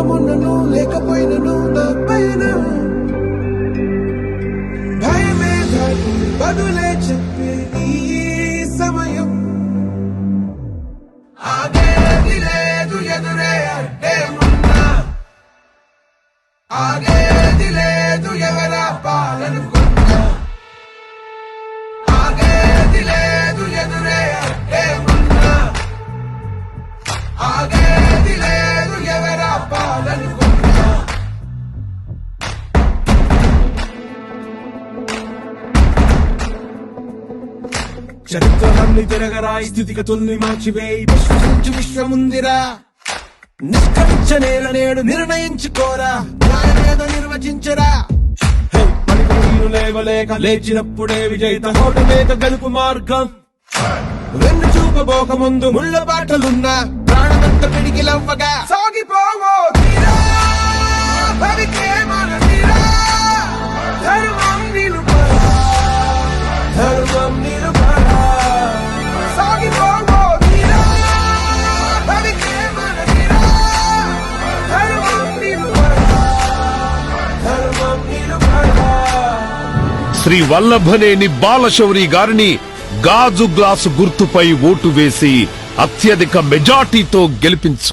దూరమున్నను లేకపోయినను నా పయనం భయమే దాటి బదులే చెప్పే ఈ సమయం. ఆగేది లేదు ఎదురే అంటే మొన్న ఆగేది లేదు ఎవరా పాలనుకున్నా. ఆగేది లేదు ఎదురే చరిత్రలన్నీ తిరగరా స్థితిగతుల్ని మార్చివేయి విశ్వసించు విశ్వముందిరా. నిష్కరించ నేల నేడు నిర్ణయించుకోరా. న్యాయమేదో నిర్వచించరా. లేవలేక లేచినప్పుడే విజేత హోటమేక గెలుపు మార్గం. వెన్ను చూపబోక ముందు ముళ్ళ బాటలున్నా. ప్రాణమంత పిడికిలవ్వగా. శ్రీ వల్లభనేని బాలశౌరి గారిని గాజు గ్లాసు గుర్తుపై ఓటు వేసి అత్యధిక మెజార్టీతో గెలిపించు